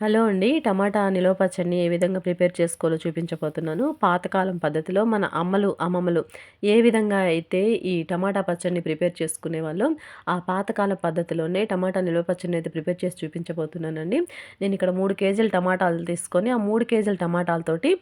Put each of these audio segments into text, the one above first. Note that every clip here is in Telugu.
హలో అండి. టమాటా నిలవ పచ్చడిని ఏ విధంగా ప్రిపేర్ చేసుకోవాలో చూపించబోతున్నాను. పాతకాలం పద్ధతిలో మన అమ్మలు అమ్మమ్మలు ఏ విధంగా అయితే ఈ టమాటా పచ్చడిని ప్రిపేర్ చేసుకునే వాళ్ళు ఆ పాతకాల పద్ధతిలోనే టమాటా నిలవ పచ్చడిని అయితే ప్రిపేర్ చేసి చూపించబోతున్నానండి. నేను ఇక్కడ మూడు కేజీలు టమాటాలు తీసుకొని ఆ మూడు కేజీల టమాటాలతోటి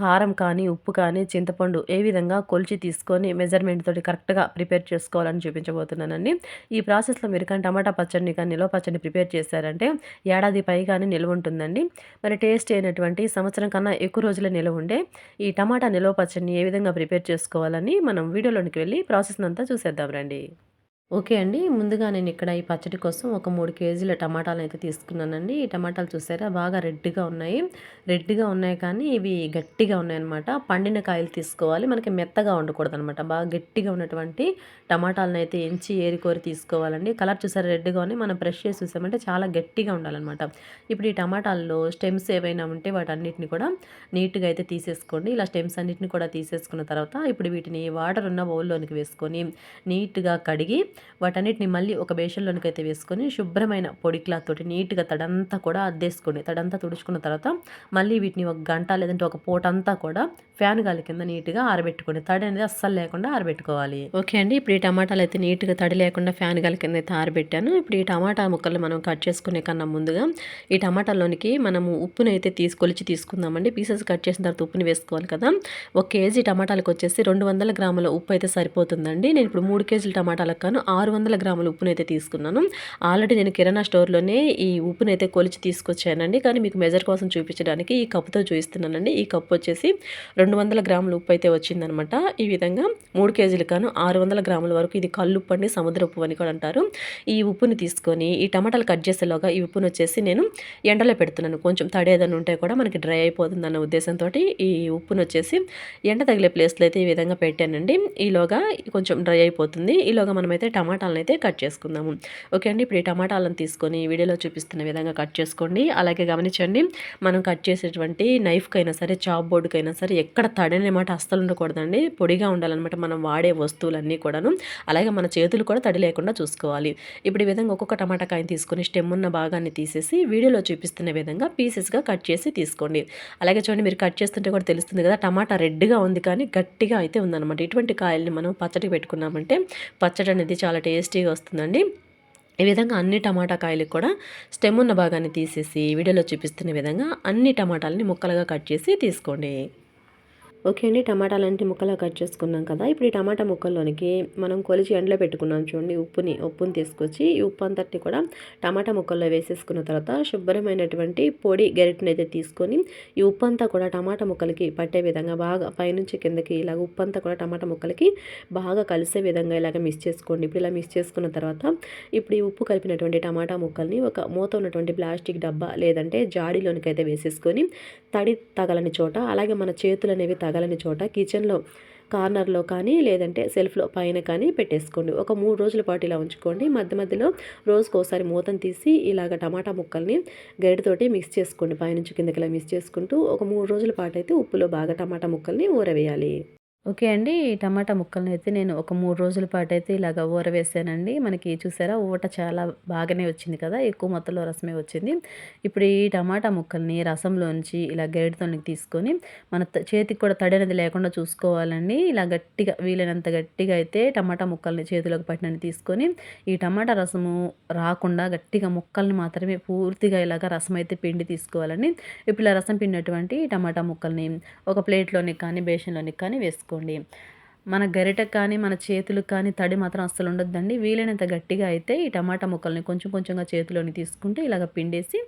కారం కానీ ఉప్పు కానీ చింతపండు ఏ విధంగా కొలిచి తీసుకొని మెజర్మెంట్ తోటి కరెక్ట్గా ప్రిపేర్ చేసుకోవాలని చూపించబోతున్నానండి. ఈ ప్రాసెస్లో మీరు కానీ టమాటా పచ్చడిని కానీ నిల్వ పచ్చడిని ప్రిపేర్ చేశారంటే ఏడాది పైగానే నిల్వ ఉంటుందండి. మరి టేస్ట్ అయినటువంటి సంవత్సరం కన్నా ఎక్కువ రోజుల నిల్వ ఉండే ఈ టమాటా నిల్వ పచ్చడిని ఏ విధంగా ప్రిపేర్ చేసుకోవాలని మనం వీడియోలోనికి వెళ్ళి ప్రాసెస్ అంతా చూసేద్దాం రండి. ఓకే అండి. ముందుగా నేను ఇక్కడ ఈ పచ్చడి కోసం ఒక మూడు కేజీల టమాటాలు అయితే తీసుకున్నానండి. ఈ టమాటాలు చూసారా? బాగా రెడ్గా ఉన్నాయి. రెడ్గా ఉన్నాయి కానీ ఇవి గట్టిగా ఉన్నాయన్నమాట. పండిన కాయలు తీసుకోవాలి. మనకి మెత్తగా ఉండకూడదు అనమాట బాగా గట్టిగా ఉన్నటువంటి టమాటాలను అయితే ఎంచి ఏరికోరి తీసుకోవాలండి. కలర్ చూసారా? రెడ్గా ఉన్నాయి. మనం బ్రష్ చేసి చూసామంటే చాలా గట్టిగా ఉండాలన్నమాట. ఇప్పుడు ఈ టమాటాల్లో స్టెమ్స్ ఏవైనా ఉంటే వాటన్నిటిని కూడా నీట్గా అయితే తీసేసుకోండి. ఇలా స్టెమ్స్ అన్నిటిని కూడా తీసేసుకున్న తర్వాత ఇప్పుడు వీటిని వాటర్ ఉన్న బౌల్లోనికి వేసుకొని నీట్గా కడిగి వాటన్నిటిని మళ్ళీ ఒక బేషన్లోనికి అయితే వేసుకొని శుభ్రమైన పొడి క్లాత్ తోటి నీట్గా తడంతా కూడా అద్దేసుకోండి. తడంతా తుడుచుకున్న తర్వాత మళ్ళీ వీటిని ఒక గంట లేదంటే ఒక పూట అంతా కూడా ఫ్యాన్ గాలి కింద నీట్గా ఆరబెట్టుకోండి. తడి అనేది అస్సలు లేకుండా ఆరబెట్టుకోవాలి. ఓకే అండి. ఇప్పుడు ఈ టమాటాలు అయితే నీట్గా తడి లేకుండా ఫ్యాన్ గాలి కింద అయితే ఆరబెట్టాను. ఇప్పుడు ఈ టమాటా ముక్కలు మనం కట్ చేసుకునే కన్నా ముందుగా ఈ టమాటాలోనికి మనము ఉప్పుని అయితే తీసుకొలిచి తీసుకుందామండి. పీసెస్ కట్ చేసిన తర్వాత ఉప్పుని వేసుకోవాలి కదా. ఒక కేజీ టమాటాలకు వచ్చేసి రెండు వందల గ్రాముల ఉప్పు అయితే సరిపోతుందండి. నేను ఇప్పుడు మూడు కేజీల టమాటాలకు కాను ఆరు వందల గ్రాముల ఉప్పునైతే తీసుకున్నాను. ఆల్రెడీ నేను కిరాణా స్టోర్లోనే ఈ ఉప్పునైతే కొలిచి తీసుకొచ్చానండి. కానీ మీకు మెజర్ కోసం చూపించడానికి ఈ కప్పుతో చూపిస్తున్నానండి ఈ కప్పు వచ్చేసి రెండు వందల గ్రాముల ఉప్పు అయితే వచ్చిందనమాట. ఈ విధంగా మూడు కేజీలు కాను ఆరు వందల గ్రాముల వరకు ఇది కల్లుప్పు అండి సముద్ర ఉప్పు అని కూడా అంటారు. ఈ ఉప్పుని తీసుకొని ఈ టమాటాలు కట్ చేసేలోగా ఈ ఉప్పును వచ్చేసి నేను ఎండలో పెడుతున్నాను. కొంచెం తడేదని ఉంటే కూడా మనకి డ్రై అయిపోతుంది అన్న ఉద్దేశంతో ఈ ఉప్పును వచ్చేసి ఎండ తగిలే ప్లేస్లో అయితే ఈ విధంగా పెట్టానండి. ఈలోగా కొంచెం డ్రై అయిపోతుంది. ఈలోగా మనమైతే టమాటాలను అయితే కట్ చేసుకుందాము. ఓకే అండి ఇప్పుడు ఈ టమాటాలను తీసుకొని వీడియోలో చూపిస్తున్న విధంగా కట్ చేసుకోండి. అలాగే గమనించండి మనం కట్ చేసేటువంటి నైఫ్కైనా సరే చాప్ బోర్డుకైనా సరే ఎక్కడ తడనమాట అస్సలు ఉండకూడదండి. పొడిగా ఉండాలన్నమాట మనం వాడే వస్తువులన్నీ కూడాను. అలాగే మన చేతులు కూడా తడి లేకుండా చూసుకోవాలి. ఇప్పుడు ఈ విధంగా ఒక్కొక్క టమాటా కాయని తీసుకొని స్టెమ్ ఉన్న భాగాన్ని తీసేసి వీడియోలో చూపిస్తున్న విధంగా పీసెస్గా కట్ చేసి తీసుకోండి. అలాగే చూడండి మీరు కట్ చేస్తుంటే కూడా తెలుస్తుంది కదా టమాటా రెడ్గా ఉంది కానీ గట్టిగా అయితే ఉందన్నమాట. ఇటువంటి కాయల్ని మనం పచ్చడి పెట్టుకున్నామంటే పచ్చడి అనేది చాలా టేస్టీగా వస్తుందండి. ఈ విధంగా అన్ని టమాటా కాయలకు కూడా స్టెమ్ ఉన్న భాగాన్ని తీసేసి వీడియోలో చూపిస్తున్న విధంగా అన్ని టమాటాలని ముక్కలుగా కట్ చేసి తీసుకోండి. ఓకే అండి టమాటాలంటే ముక్కలా కట్ చేసుకున్నాం కదా. ఇప్పుడు ఈ టమాటా ముక్కల్లోనికి మనం కొలిచి ఎండలో పెట్టుకున్నాం చూడండి ఉప్పుని ఉప్పుని తీసుకొచ్చి ఈ ఉప్పు అంతటి కూడా టమాటా ముక్కల్లో వేసేసుకున్న తర్వాత శుభ్రమైనటువంటి పొడి గెరెట్ని అయితే తీసుకొని ఈ ఉప్పు అంతా కూడా టమాటా ముక్కలకి పట్టే విధంగా బాగా పైనుంచి కిందకి ఇలాగ ఉప్పు అంతా కూడా టమాటా ముక్కలకి బాగా కలిసే విధంగా ఇలాగ మిక్స్ చేసుకోండి. ఇప్పుడు ఇలా మిక్స్ చేసుకున్న తర్వాత ఇప్పుడు ఈ ఉప్పు కలిపినటువంటి టమాటా ముక్కల్ని ఒక మూత ఉన్నటువంటి ప్లాస్టిక్ డబ్బా లేదంటే జాడీలోనికి అయితే వేసేసుకొని తడి తగలని చోట అలాగే మన చేతులు అనేవి తగలని చోట కిచెన్లో కార్నర్లో కానీ లేదంటే సెల్ఫ్లో పైన కానీ పెట్టేసుకోండి. ఒక మూడు రోజుల పాటు ఇలా ఉంచుకోండి. మధ్య మధ్యలో రోజుకు ఒకసారి మూతను తీసి ఇలాగ టమాటా ముక్కల్ని గరిటతోటి మిక్స్ చేసుకోండి. పైనుంచి కిందకి ఇలా మిక్స్ చేసుకుంటూ ఒక మూడు రోజుల పాటు అయితే ఉప్పులో బాగా టమాటా ముక్కల్ని ఊరవేయాలి. ఓకే అండి. టమాటా ముక్కలను అయితే నేను ఒక మూడు రోజుల పాటు అయితే ఇలాగ ఊరవేసానండి మనకి చూసారా ఊట చాలా బాగానే వచ్చింది కదా ఎక్కువ మొత్తంలో రసమే వచ్చింది. ఇప్పుడు ఈ టమాటా ముక్కల్ని రసంలోంచి ఇలా గరిటతో తీసుకొని మన చేతికి కూడా తడి అనేది లేకుండా చూసుకోవాలండి. ఇలా గట్టిగా వీలైనంత గట్టిగా అయితే టమాటా ముక్కల్ని చేతిలోకి పట్టినని తీసుకొని ఈ టమాటా రసము రాకుండా గట్టిగా ముక్కల్ని మాత్రమే పూర్తిగా ఇలాగ రసం అయితే పిండి తీసుకోవాలండి. ఇప్పుడు ఇలా రసం పిండినటువంటి టమాటా ముక్కల్ని ఒక ప్లేట్లోనికి కానీ బేషన్లోనికి కానీ వేసుకోవాలి చేసుకోండి. మన గరిటకు కానీ మన చేతులకు కానీ తడి మాత్రం అస్సలు ఉండొద్దండి. వీలైనంత గట్టిగా అయితే ఈ టమాటా ముక్కల్ని కొంచెం కొంచెంగా చేతిలోని తీసుకుంటే ఇలాగ పిండేసి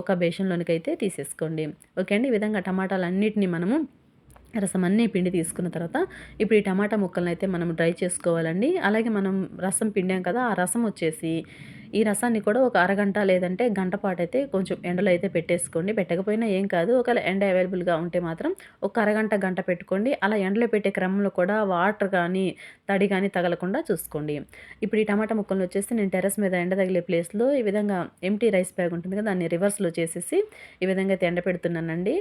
ఒక బేషన్లోనికి అయితే తీసేసుకోండి. ఓకే అండి? ఈ విధంగా టమాటాలన్నిటిని మనము రసం అన్నీ పిండి తీసుకున్న తర్వాత ఇప్పుడు ఈ టమాటా ముక్కలను అయితే మనం డ్రై చేసుకోవాలండి. అలాగే మనం రసం పిండాం కదా ఆ రసం వచ్చేసి ఈ రసాన్ని కూడా ఒక అరగంట లేదంటే గంట పాటు అయితే కొంచెం ఎండలో అయితే పెట్టేసుకోండి. పెట్టకపోయినా ఏం కాదు. ఒకవేళ ఎండ అవైలబుల్గా ఉంటే మాత్రం ఒక అరగంట గంట పెట్టుకోండి. అలా ఎండలో పెట్టే క్రమంలో కూడా వాటర్ కానీ తడి కానీ తగలకుండా చూసుకోండి. ఇప్పుడు ఈ టమాటా ముక్కలు వచ్చేసి నేను టెరస్ మీద ఎండ తగిలే ప్లేస్లో ఈ విధంగా ఎంటీ రైస్ బ్యాగ్ ఉంటుంది కదా దాన్ని రివర్స్లో చేసేసి ఈ విధంగా అయితే ఎండ పెడుతున్నానండి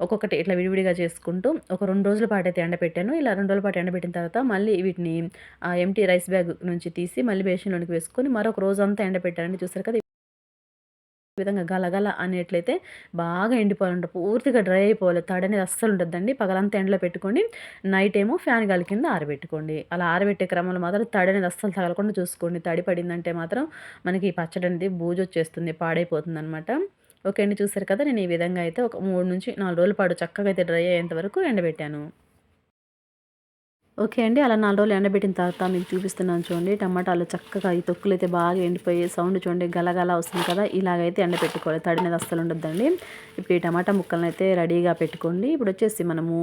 ఒక్కొక్కటి ఇట్లా విడివిడిగా చేసుకుంటూ ఒక రెండు రోజుల పాటు అయితే ఎండబెట్టాను ఇలా రెండు రోజుల పాటు ఎండబెట్టిన తర్వాత మళ్ళీ వీటిని ఎంటీ రైస్ బ్యాగ్ నుంచి తీసి మళ్ళీ బేషన్లోనికి వేసుకొని మరొక రోజంతా ఎండబెట్టానండి చూసారు కదా ఈ విధంగా గలగల అనేట్లయితే బాగా ఎండిపోవాలంట. పూర్తిగా డ్రై అయిపోవాలి. తడి అనేది అస్సలు ఉండద్దండి. పగలంతా ఎండలో పెట్టుకోండి. నైట్ ఏమో ఫ్యాన్ గాలి కింద ఆరబెట్టుకోండి. అలా ఆరబెట్టే క్రమంలో మాత్రం తడి అనేది అస్సలు తగలకుండా చూసుకోండి. తడి పడిందంటే మాత్రం మనకి ఈ పచ్చడి అనేది బూజు వచ్చేస్తుంది పాడైపోతుంది అనమాట ఓకే అండి. చూసారు కదా నేను ఈ విధంగా అయితే ఒక మూడు నుంచి నాలుగు రోజుల పాటు చక్కగా అయితే డ్రై అయ్యేంత వరకు ఎండబెట్టాను. ఓకే అండి అలా నాలుగు రోజులు ఎండబెట్టిన తర్వాత మీకు చూపిస్తున్నాను చూడండి. టమాటాలు చక్కగా ఈ తొక్కులు అయితే బాగా ఎండిపోయి సౌండ్ చూడండి గలగల వస్తుంది కదా ఇలాగైతే ఎండబెట్టుకోవాలి తడినది అస్సలు ఉండొద్దండి. ఇప్పుడు ఈ టమాటా ముక్కలను అయితే రెడీగా పెట్టుకోండి. ఇప్పుడు వచ్చేసి మనము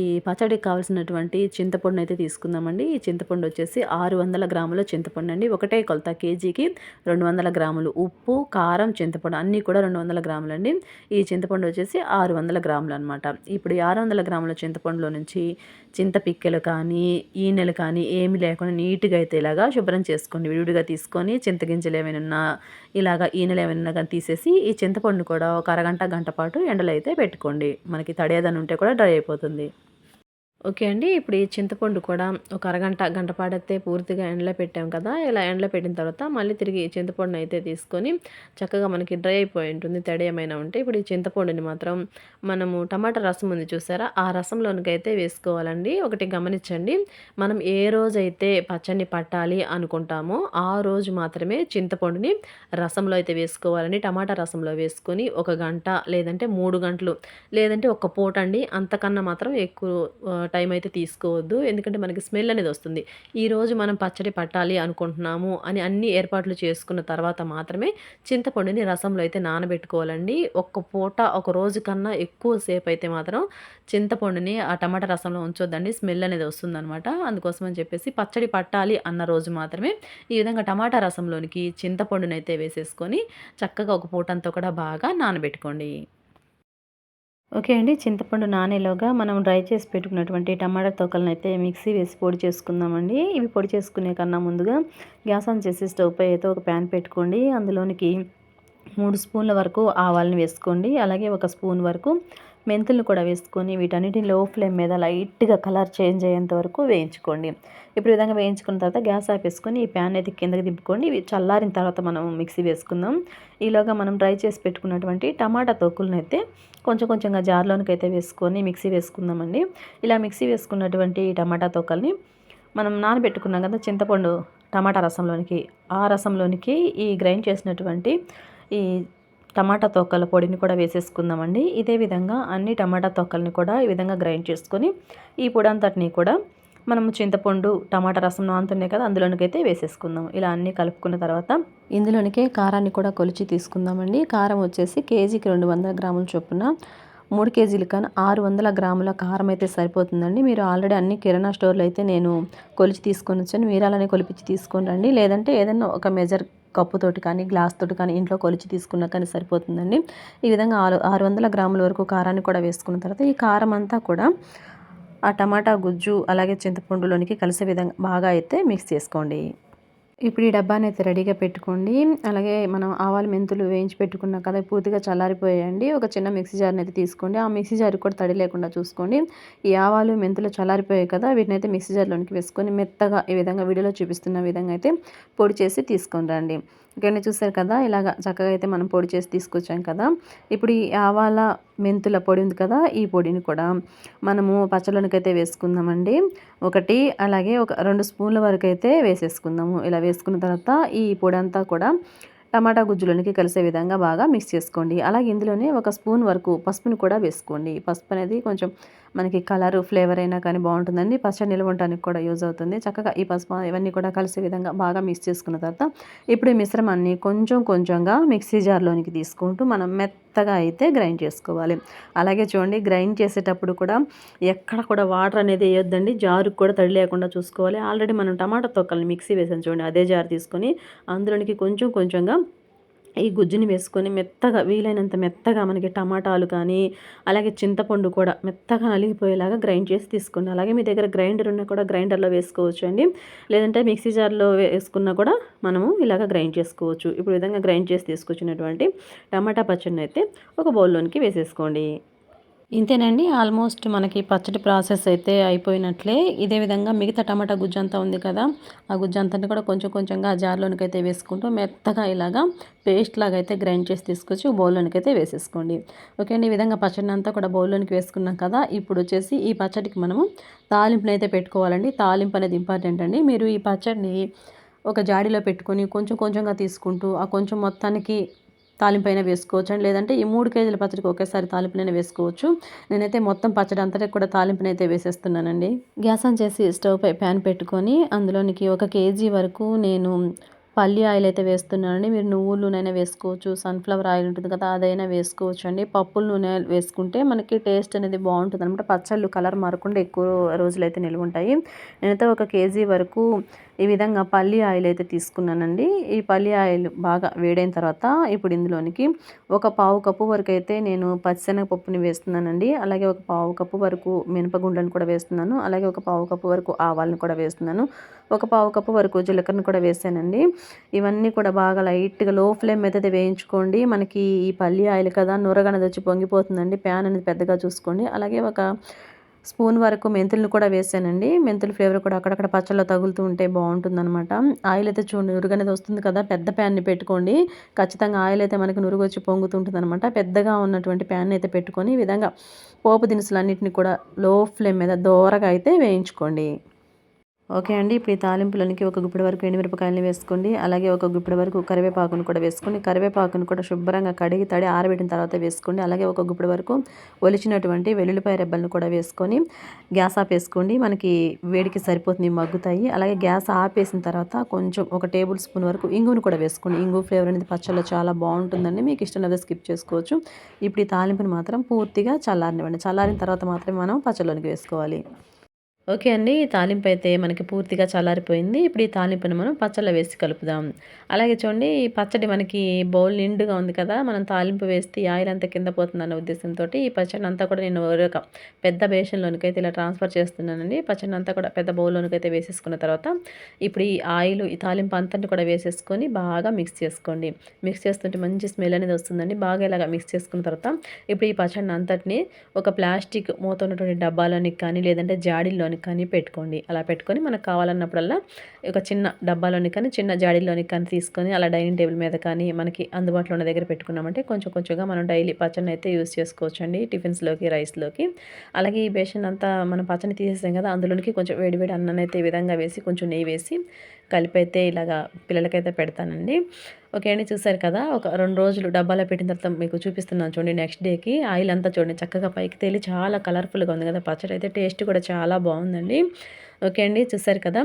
ఈ పచ్చడికి కావాల్సినటువంటి చింతపండు అయితే తీసుకుందామండి. ఈ చింతపండు వచ్చేసి ఆరు వందల గ్రాముల చింతపండు అండి. ఒకటే కొలత కేజీకి రెండు వందల గ్రాములు ఉప్పు కారం చింతపండు అన్నీ కూడా రెండు వందల గ్రాములు అండి. ఈ చింతపండు వచ్చేసి ఆరు వందల గ్రాములు అనమాట ఇప్పుడు ఈ ఆరు వందల గ్రాముల చింతపండులో నుంచి చింత కానీ కానీ ఈనెలు కానీ ఏమి లేకుండా నీట్గా అయితే ఇలాగా శుభ్రం చేసుకోండి. విడివిడిగా తీసుకొని చింతగింజలు ఏమైనా ఉన్నా ఇలాగా ఈనెలు ఏమైనా కానీ తీసేసి ఈ చింతపండు కూడా ఒక అరగంట గంట పాటు ఎండలో అయితే పెట్టుకోండి. మనకి తడేదని ఉంటే కూడా డ్రై అయిపోతుంది. ఓకే అండి. ఇప్పుడు ఈ చింతపండు కూడా ఒక అరగంట గంట పాడైతే పూర్తిగా ఎండలో పెట్టాం కదా ఇలా ఎండలో పెట్టిన తర్వాత మళ్ళీ తిరిగి చింతపండుని అయితే తీసుకొని చక్కగా మనకి డ్రై అయిపోయి ఉంటుంది తడి ఏమైనా ఉంటే. ఇప్పుడు ఈ చింతపండుని మాత్రం మనము టమాటా రసం ఉంది చూసారా? ఆ రసంలోనికి అయితే వేసుకోవాలండి. ఒకటి గమనించండి. మనం ఏ రోజైతే పచ్చడిని పట్టాలి అనుకుంటామో ఆ రోజు మాత్రమే చింతపండుని రసంలో అయితే వేసుకోవాలండి. టమాటా రసంలో వేసుకొని ఒక గంట లేదంటే మూడు గంటలు లేదంటే ఒక పూట అండి. అంతకన్నా మాత్రం ఎక్కువ టైం అయితే తీసుకోవద్దు. ఎందుకంటే మనకి స్మెల్ అనేది వస్తుంది. ఈరోజు మనం పచ్చడి పట్టాలి అనుకుంటున్నాము అని అన్ని ఏర్పాట్లు చేసుకున్న తర్వాత మాత్రమే చింతపండుని రసంలో అయితే నానబెట్టుకోవాలండి. ఒక్క పూట ఒక రోజు కన్నా ఎక్కువ సేపు అయితే మాత్రం చింతపండుని ఆ టమాటా రసంలో ఉంచొద్దండి. స్మెల్ అనేది వస్తుందనమాట అందుకోసం అని చెప్పేసి పచ్చడి పట్టాలి అన్న రోజు మాత్రమే ఈ విధంగా టమాటా రసంలోనికి చింతపండునైతే వేసేసుకొని చక్కగా ఒక పూట అంతా కూడా బాగా నానబెట్టుకోండి. ఓకే అండి చింతపండు నానేలోగా మనం డ్రై చేసి పెట్టుకున్నటువంటి టమాటా తోకలను అయితే మిక్సీ వేసి పొడి చేసుకుందామండి. ఇవి పొడి చేసుకునే కన్నా ముందుగా గ్యాస్ ఆన్ చేసి స్టవ్ పై అయితే ఒక ప్యాన్ పెట్టుకోండి. అందులోనికి మూడు స్పూన్ల వరకు ఆవాలని వేసుకోండి. అలాగే ఒక స్పూన్ వరకు మెంతులను కూడా వేసుకొని వీటన్నిటిని లో ఫ్లేమ్ మీద లైట్గా కలర్ చేంజ్ అయ్యేంత వరకు వేయించుకోండి. ఇప్పుడు విధంగా వేయించుకున్న తర్వాత గ్యాస్ ఆపేసుకొని ఈ ప్యాన్ అయితే కిందకి దింపుకొని ఇవి చల్లారిన తర్వాత మనం మిక్సీ వేసుకుందాం. ఈలోగా మనం డ్రై చేసి పెట్టుకున్నటువంటి టమాటా తోకులను అయితే కొంచెం కొంచెంగా జార్లోనికి అయితే వేసుకొని మిక్సీ వేసుకుందామండి. ఇలా మిక్సీ వేసుకున్నటువంటి టమాటా తోకల్ని మనం నానబెట్టుకున్నాం కదా చింతపండు టమాటా రసంలోనికి ఆ రసంలోనికి ఈ గ్రైండ్ చేసినటువంటి ఈ టమాటా తొక్కల పొడిని కూడా వేసేసుకుందామండి. ఇదే విధంగా అన్ని టమాటా తొక్కల్ని కూడా ఈ విధంగా గ్రైండ్ చేసుకొని ఈ పొడి అంతటిని కూడా మనము చింతపండు టమాటా రసం నానుతున్నాయి కదా అందులోనికైతే వేసేసుకుందాం. ఇలా అన్నీ కలుపుకున్న తర్వాత ఇందులోనికే కారాన్ని కూడా కొలిచి తీసుకుందామండి. కారం వచ్చేసి కేజీకి రెండు వందల గ్రాముల చొప్పున మూడు కేజీలు కానీ ఆరు వందల గ్రాముల కారం అయితే సరిపోతుందండి. మీరు ఆల్రెడీ అన్ని కిరాణా స్టోర్లో అయితే నేను కొలిచి తీసుకొని వచ్చాను. మీరు అలానే కొలిపించి తీసుకొని రండి. లేదంటే ఏదైనా ఒక మెజర్ కప్పుతోటి కానీ గ్లాస్ తోటి కానీ ఇంట్లో కొలిచి తీసుకున్నా కానీ సరిపోతుందండి. ఈ విధంగా ఆరు ఆరు వందల గ్రాముల వరకు కారాన్ని కూడా వేసుకున్న తర్వాత ఈ కారం అంతా కూడా ఆ టమాటా గుజ్జు అలాగే చింతపండులోనికి కలిసే విధంగా బాగా అయితే మిక్స్ చేసుకోండి. ఇప్పుడు ఈ డబ్బాని అయితే రెడీగా పెట్టుకోండి. అలాగే మనం ఆవాలు మెంతులు వేయించి పెట్టుకున్నాం కదా పూర్తిగా చల్లారిపోయాయండి. ఒక చిన్న మిక్సీ జార్ని అయితే తీసుకోండి. ఆ మిక్సీ జార్ కూడా తడి లేకుండా చూసుకోండి. ఈ ఆవాలు మెంతులు చల్లారిపోయాయి కదా వీటిని అయితే మిక్సీ జార్లోనికి వేసుకొని మెత్తగా ఈ విధంగా వీడియోలో చూపిస్తున్న విధంగా అయితే పొడి చేసి తీసుకొని రండి. ఇక్కడ చూసారు కదా? ఇలాగ చక్కగా అయితే మనం పొడి చేసి తీసుకొచ్చాం కదా? ఇప్పుడు ఈ ఆవాల మెంతుల పొడి ఉంది కదా? ఈ పొడిని కూడా మనము పచ్చళ్ళనికైతే వేసుకుందామండి. ఒకటి అలాగే ఒక రెండు స్పూన్ల వరకు అయితే వేసేసుకుందాము. ఇలా వేసుకున్న తర్వాత ఈ పొడి అంతా కూడా టమాటా గుజ్జులోనికి కలిసే విధంగా బాగా మిక్స్ చేసుకోండి. అలాగే ఇందులోనే ఒక స్పూన్ వరకు పసుపుని కూడా వేసుకోండి. పసుపు అనేది కొంచెం మనకి కలర్ ఫ్లేవర్ అయినా కానీ బాగుంటుందండి. పచ్చడి నిల్వ ఉండడానికి కూడా యూజ్ అవుతుంది. చక్కగా ఈ పసుపు ఇవన్నీ కూడా కలిసే విధంగా బాగా మిక్స్ చేసుకున్న తర్వాత ఇప్పుడు ఈ మిశ్రమాన్ని కొంచెం కొంచెంగా మిక్సీ జార్లోనికి తీసుకుంటూ మనం మెత్త మెత్తగా అయితే గ్రైండ్ చేసుకోవాలి. అలాగే చూడండి గ్రైండ్ చేసేటప్పుడు కూడా ఎక్కడ కూడా వాటర్ అనేది వేయొద్దండి. జారుకు కూడా తడి లేకుండా చూసుకోవాలి. ఆల్రెడీ మనం టమాటా తొక్కల్ని మిక్సీ వేసాం చూడండి అదే జారు తీసుకొని అందులోనికి కొంచెం కొంచెంగా ఈ గుజ్జుని వేసుకొని మెత్తగా వీలైనంత మెత్తగా మనకి టమాటాలు కానీ అలాగే చింతపండు కూడా మెత్తగా నలిగిపోయేలాగా గ్రైండ్ చేసి తీసుకోండి. అలాగే మీ దగ్గర గ్రైండర్ ఉన్నా కూడా గ్రైండర్లో వేసుకోవచ్చు అండి. లేదంటే మిక్సీ జార్లో వేసుకున్నా కూడా మనము ఇలాగ గ్రైండ్ చేసుకోవచ్చు. ఇప్పుడు విధంగా గ్రైండ్ చేసి తీసుకొచ్చినటువంటి టమాటా పచ్చడిని అయితే ఒక బౌల్లోనికి వేసేసుకోండి. ఇంతేనండి ఆల్మోస్ట్ మనకి పచ్చడి ప్రాసెస్ అయితే అయిపోయినట్లే. ఇదే విధంగా మిగతా టమాటా గుజ్జు అంతా ఉంది కదా ఆ గుజ్జు అంతా కూడా కొంచెం కొంచెంగా ఆ జార్లోనికి అయితే వేసుకుంటూ మెత్తగా ఇలాగా పేస్ట్ లాగా అయితే గ్రైండ్ చేసి తీసుకొచ్చి బౌల్లోనికి అయితే వేసేసుకోండి. ఓకే అండి ఈ విధంగా పచ్చడిని అంతా కూడా బౌల్లోనికి వేసుకున్నాం కదా ఇప్పుడు వచ్చేసి ఈ పచ్చడికి మనము తాలింపుని అయితే పెట్టుకోవాలండి. తాలింపు అనేది ఇంపార్టెంట్ అండి. మీరు ఈ పచ్చడిని ఒక జాడీలో పెట్టుకొని కొంచెం కొంచెంగా తీసుకుంటూ ఆ కొంచెం మొత్తానికి తాలింపైన వేసుకోవచ్చు. అండి లేదంటే ఈ మూడు కేజీల పచ్చడికి ఒకేసారి తాలింపునైనా వేసుకోవచ్చు. నేనైతే మొత్తం పచ్చడి అంతటా కూడా తాలింపునైతే వేసేస్తున్నానండి. గ్యాస్ ఆన్ చేసి స్టవ్ పై ప్యాన్ పెట్టుకొని అందులోనికి ఒక కేజీ వరకు నేను పల్లి ఆయిల్ అయితే వేస్తున్నానండి. మీరు నువ్వుల నూనె వేసుకోవచ్చు సన్ఫ్లవర్ ఆయిల్ ఉంటుంది కదా అదైనా వేసుకోవచ్చు అండి పప్పుల నూనె వేసుకుంటే మనకి టేస్ట్ అనేది బాగుంటుంది అనమాట పచ్చళ్ళు కలర్ మారకుండా ఎక్కువ రోజులైతే నిల్వ ఉంటాయి నేనైతే ఒక కేజీ వరకు ఈ విధంగా పల్లి ఆయిల్ అయితే తీసుకున్నానండి. ఈ పల్లి ఆయిల్ బాగా వేడైన తర్వాత ఇప్పుడు ఇందులోనికి ఒక పావు కప్పు వరకు అయితే నేను పచ్చిశనగపప్పుని వేస్తున్నానండి. అలాగే ఒక పావు కప్పు వరకు మినపగుండ్లను కూడా వేస్తున్నాను. అలాగే ఒక పావు కప్పు వరకు ఆవాలను కూడా వేస్తున్నాను. ఒక పావు కప్పు వరకు జీలకర్రను కూడా వేసానండి. ఇవన్నీ కూడా బాగా లైట్గా లో ఫ్లేమ్ మీద వేయించుకోండి. మనకి ఈ పల్లి ఆయిల్ కదా నూరగనది వచ్చి పొంగిపోతుందండి. ప్యాన్ అనేది పెద్దగా చూసుకోండి. అలాగే ఒక స్పూన్ వరకు మెంతులను కూడా వేసానండి. మెంతుల ఫ్లేవర్ కూడా అక్కడక్కడ పచ్చళ్ళలో తగులుతూ ఉంటే బాగుంటుందన్నమాట. ఆయిల్ అయితే చూడండి నురుగనేది వస్తుంది కదా పెద్ద ప్యాన్ని పెట్టుకోండి. ఖచ్చితంగా ఆయిల్ అయితే మనకి నురుగు వచ్చి పొంగుతుంటుంది అనమాట పెద్దగా ఉన్నటువంటి ప్యాన్ అయితే పెట్టుకొని ఈ విధంగా పోపు దినుసులు అన్నింటినీ కూడా లో ఫ్లేమ్ మీద దోరగా అయితే వేయించుకోండి. ఓకే అండి. ఇప్పుడు ఈ తాలింపులోనికి ఒక గుప్పిడి వరకు ఎండుమిరపకాయలని వేసుకోండి. అలాగే ఒక గుప్పిడి వరకు కరివేపాకును కూడా వేసుకోండి. కరివేపాకును కూడా శుభ్రంగా కడిగి తడి ఆరబెట్టిన తర్వాత వేసుకోండి. అలాగే ఒక గుప్పిడి వరకు ఒలిచినటువంటి వెల్లుల్లిపాయ రెబ్బలను కూడా వేసుకొని గ్యాస్ ఆపేసుకోండి మనకి వేడికి సరిపోతుంది మగ్గుతాయి. అలాగే గ్యాస్ ఆపేసిన తర్వాత కొంచెం ఒక టేబుల్ స్పూన్ వరకు ఇంగును కూడా వేసుకోండి. ఇంగు ఫ్లేవర్ అనేది పచ్చళ్ళలో చాలా బాగుంటుందండి. మీకు ఇష్టం లేదా స్కిప్ చేసుకోవచ్చు. ఇప్పుడు ఈ తాలింపుని మాత్రం పూర్తిగా చల్లారనివ్వండి. చల్లారిన తర్వాత మాత్రమే మనం పచ్చళ్ళలోనికి వేసుకోవాలి. ఓకే అండి ఈ తాలింపు అయితే మనకి పూర్తిగా చల్లారిపోయింది. ఇప్పుడు ఈ తాలింపుని మనం పచ్చళ్ళ వేసి కలుపుదాం. అలాగే చూడండి ఈ పచ్చడి మనకి బౌల్ నిండుగా ఉంది కదా మనం తాలింపు వేస్తే ఆయిల్ అంతా కింద పోతుందన్న ఉద్దేశంతో ఈ పచ్చడి అంతా కూడా నేను ఒక పెద్ద బేషన్లోనికి అయితే ఇలా ట్రాన్స్ఫర్ చేస్తున్నానండి. పచ్చడి అంతా కూడా పెద్ద బౌల్లోనికి అయితే వేసేసుకున్న తర్వాత ఇప్పుడు ఈ ఆయిల్ ఈ తాలింపు అంతటి కూడా వేసేసుకొని బాగా మిక్స్ చేసుకోండి. మిక్స్ చేస్తుంటే మంచి స్మెల్ అనేది వస్తుందండి. బాగా ఇలాగా మిక్స్ చేసుకున్న తర్వాత ఇప్పుడు ఈ పచ్చడిని అంతటిని ఒక ప్లాస్టిక్ మూత ఉన్నటువంటి డబ్బాలోనికి కానీ లేదంటే జాడీల్లోని జాడీలోనికి కానీ పెట్టుకోండి. అలా పెట్టుకొని మనకు కావాలన్నప్పుడల్లా ఒక చిన్న డబ్బాలోని కానీ చిన్న జాడీలోని కానీ తీసుకొని అలా డైనింగ్ టేబుల్ మీద కానీ మనకి అందుబాటులో ఉన్న దగ్గర పెట్టుకున్నామంటే కొంచెం కొంచెంగా మనం డైలీ పచ్చడిని అయితే యూస్ చేసుకోవచ్చు అండి టిఫిన్స్లోకి రైస్లోకి. అలాగే ఈ బేషన్ అంతా మనం పచ్చని తీసేసాం కదా అందులోనికి కొంచెం వేడివేడి అన్నం అయితే ఈ విధంగా వేసి కొంచెం నెయ్యి వేసి కలిపి అయితే ఇలాగా పిల్లలకైతే పెడతానండి. ఓకే అండి చూసారు కదా? ఒక రెండు రోజులు డబ్బాలో పెట్టిన తర్వాత మీకు చూపిస్తున్నాను చూడండి నెక్స్ట్ డేకి. ఆయిల్ అంతా చూడండి చక్కగా పైకి తేలి చాలా కలర్ఫుల్గా ఉంది కదా పచ్చడి. అయితే టేస్ట్ కూడా చాలా బాగుందండి. ఓకే అండి చూసారు కదా?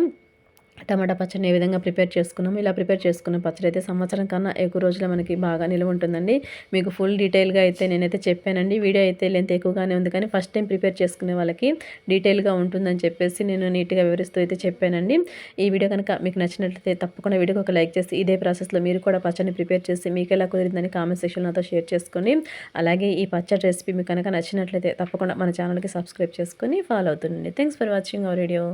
టమాటా పచ్చడిని ఏ విధంగా ప్రిపేర్ చేసుకున్నాము? ఇలా ప్రిపేర్ చేసుకున్న పచ్చడి అయితే సంవత్సరం కన్నా ఎక్కువ రోజులు మనకి బాగా నిల్వ ఉంటుందండి. మీకు ఫుల్ డీటెయిల్గా అయితే నేనైతే చెప్పానండి. వీడియో అయితే లెంత్ ఎక్కువగానే ఉంది కానీ ఫస్ట్ టైం ప్రిపేర్ చేసుకునే వాళ్ళకి డీటెయిల్గా ఉంటుందని చెప్పేసి నేను నీట్గా వివరిస్తూ అయితే చెప్పానండి. ఈ వీడియో కనుక మీకు నచ్చినట్లయితే తప్పకుండా వీడియోకి ఒక లైక్ చేసి ఇదే ప్రాసెస్లో మీరు కూడా పచ్చడిని ప్రిపేర్ చేసి మీకు ఎలా కుదిరిందని కామెంట్ సెక్షన్ నాతో షేర్ చేసుకోండి అలాగే ఈ పచ్చడి రెసిపీ మీకు కనుక నచ్చినట్లయితే తప్పకుండా మన ఛానల్కి సబ్స్క్రైబ్ చేసుకొని follow అవుతుండండి. Thanks for watching our video.